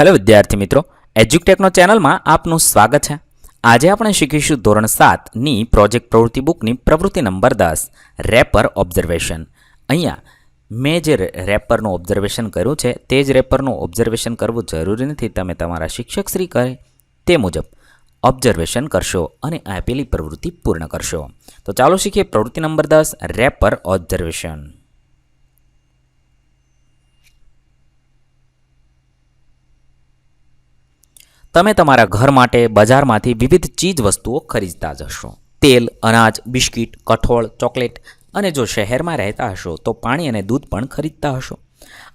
Hello વિદ્યાર્થી મિત્રો એજ્યુકટેકનો ચેનલમાં આપનું સ્વાગત છે. આજે આપણે શીખીશું ધોરણ સાતની પ્રોજેક્ટ પ્રવૃત્તિ બુકની પ્રવૃત્તિ નંબર દસ રેપર ઓબ્ઝર્વેશન અહીંયા, મેં જે રેપરનું ઓબ્ઝર્વેશન કર્યું છે, તે જ રેપરનું ઓબ્ઝર્વેશન કરવું જરૂરી નથી. તમે તમારા શિક્ષક શ્રી કહે, તે મુજબ ઓબ્ઝર્વેશન કરશો અને આપેલી પ્રવૃત્તિ પૂર્ણ કરશો. તો ચાલો શીખીએ પ્રવૃત્તિ નંબર દસ રેપર ઓબ્ઝર્વેશન તમે તમારા ઘર માટે બજારમાંથી વિવિધ ચીજ વસ્તુઓ ખરીદતા જશો. તેલ, અનાજ, બિસ્કિટ, કઠોળ, ચોકલેટ અને જો શહેરમાં રહેતા હશો તો પાણી અને દૂધ પણ ખરીદતા હશો.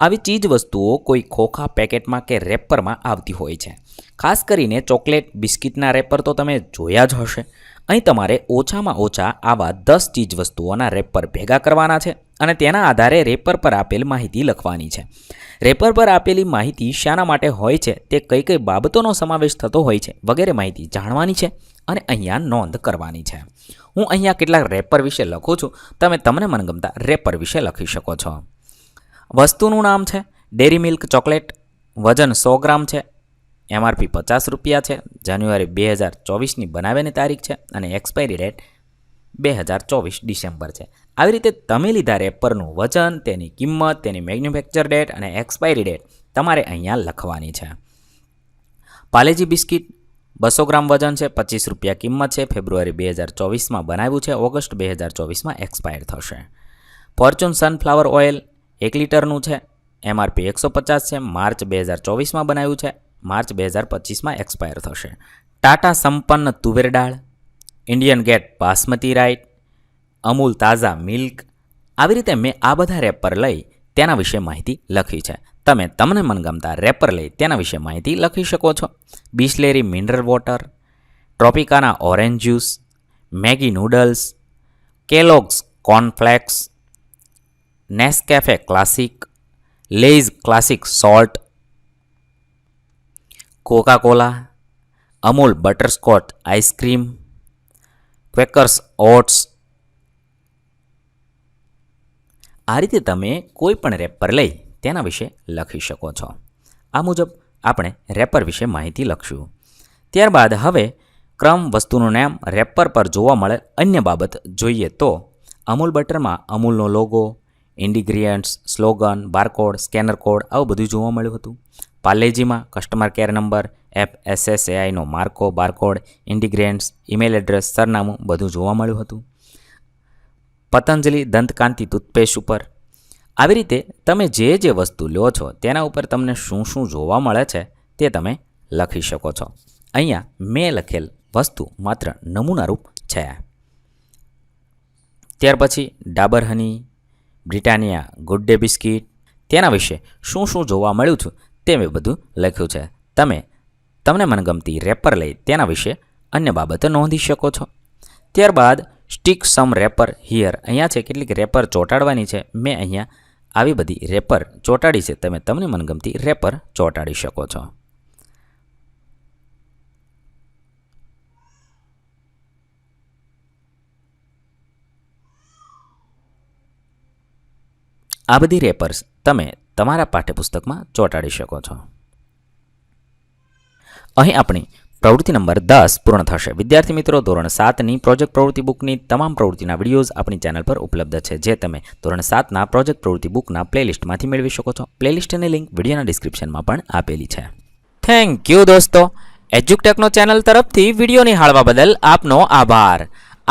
આવી ચીજ વસ્તુઓ કોઈ ખોખા પેકેટમાં કે રેપરમાં આવતી હોય છે. ખાસ કરીને ચોકલેટ, બિસ્કિટના રેપર તો તમે જોયા જ હશે. અહીં તમારે ઓછામાં ઓછા આવા દસ ચીજ વસ્તુઓના રેપર ભેગા કરવાના છે અને તેના આધારે રેપર પર આપેલ માહિતી લખવાની છે. રેપર પર આપેલી માહિતી શાના માટે હોય છે તે કઈ કઈ બાબતોનો સમાવેશ થતો હોય છે વગેરે માહિતી જાણવાની છે અને અહીંયા નોંધ કરવાની છે. હું અહીંયા કેટલાક રેપર વિશે લખું છું. તમે તમને મનગમતા રેપર વિશે લખી શકો છો. વસ્તુનું નામ છે ડેરી મિલ્ક ચોકલેટ, વજન સો ગ્રામ છે એમઆરપી પચાસ રૂપિયા છે, જાન્યુઆરી બે હજાર ચોવીસની બનાવેની તારીખ છે અને એક્સપાયરી ડેટ બે હજાર ચોવીસ ડિસેમ્બર છે. આવી રીતે તમે લીધા રેપરનું વજન, તેની કિંમત, તેની મેન્યુફેક્ચર ડેટ અને એક્સપાયરી ડેટ તમારે અહીંયા લખવાની છે. પાલેજી બિસ્કિટ બસો ગ્રામ વજન છે, પચીસ રૂપિયા કિંમત છે, ફેબ્રુઆરી બે હજાર ચોવીસમાં બનાવ્યું છે, ઓગસ્ટ બે હજાર ચોવીસમાં એક્સપાયર થશે. ફોર્ચ્યુન સનફ્લાવર ઓઇલ એક લીટરનું છે, એમઆરપી એકસો પચાસ છે, માર્ચ બે હજાર ચોવીસમાં બનાવ્યું છે માર્ચ બે હજાર પચીસમાં એક્સપાયર થશે. ટાટા સંપન્ન તુવેર દાળ, Indian gate basmati rice, Amul Taaza milk, આવી રીતે મેં આ બધા રેપર લઈ તેના વિશે માહિતી લખી છે. તમે તમને મનગમતા રેપર લઈ તેના વિશે માહિતી લખી શકો છો. Bisleri mineral water, Tropicana orange juice, Maggi noodles, Kellogg's cornflakes, Nescafe classic, Lay's classic salt Coca Cola Amul butterscotch ice cream Quakers oats આ રીતે તમે કોઈ પણ રેપર લઈ તેના વિશે લખી શકો છો. આ મુજબ આપણે રેપર વિશે માહિતી લખશું. ત્યારબાદ હવે ક્રમ વસ્તુનું નામ રેપર પર જોવા મળે અન્ય બાબત જોઈએ તો અમૂલ બટરમાં અમૂલનો logo ingredients slogan barcode scanner code આવું બધું જોવા મળ્યું હતું. પાર્લેજીમાં કસ્ટમર કેર નંબર એફ એસએસએઆઈનો માર્કો બારકોડ ઇન્ડિગ્રેન્ટ્સ ઈમેલ એડ્રેસ સરનામું બધું જોવા મળ્યું હતું. પતંજલિ દંતકાંતિ ટૂથપેસ્ટ ઉપર. આવી રીતે તમે જે જે વસ્તુ લો છો તેના ઉપર તમને શું શું જોવા મળે છે તે તમે લખી શકો છો. અહીંયા મેં લખેલ વસ્તુ માત્ર નમૂનારૂપ છે. ત્યાર પછી Dabur honey, Britannia good day biscuit, તેના વિશે શું શું જોવા મળ્યું છું તે મેં બધું લખ્યું છે. તમે, તમને મનગમતી રેપર લઈ તેના વિશે અન્ય બાબતો નોંધી શકો છો. ત્યારબાદ સ્ટીક સમ રેપર હિયર અહીંયા છે કેટલીક રેપર ચોંટાડવાની છે. મેં અહીંયા આવી બધી રેપર ચોંટાડી છે. તમે, તમને મનગમતી રેપર ચોંટાડી શકો છો. આ બધી રેપર્સ તમે તમારા પાઠ્યપુસ્તકમાં ચોંટાડી શકો છો. અહીં આપણી પ્રવૃત્તિ નંબર દસ પૂર્ણ થશે. વિદ્યાર્થી મિત્રો, ધોરણ સાતની પ્રોજેક્ટ પ્રવૃત્તિ બુકની તમામ પ્રવૃત્તિના વિડીયોઝ આપણી ચેનલ પર ઉપલબ્ધ છે, જે તમે ધોરણ સાતના પ્રોજેક્ટ પ્રવૃત્તિ બુકના પ્લેલિસ્ટમાંથી મેળવી શકો છો. પ્લેલિસ્ટની લિંક વિડીયોના ડિસ્ક્રિપ્શનમાં પણ આપેલી છે. થેન્ક યુ દોસ્તો. એજ્યુકટેકનો ચેનલ તરફથી વીડિયો નિહાળવા બદલ આપનો આભાર.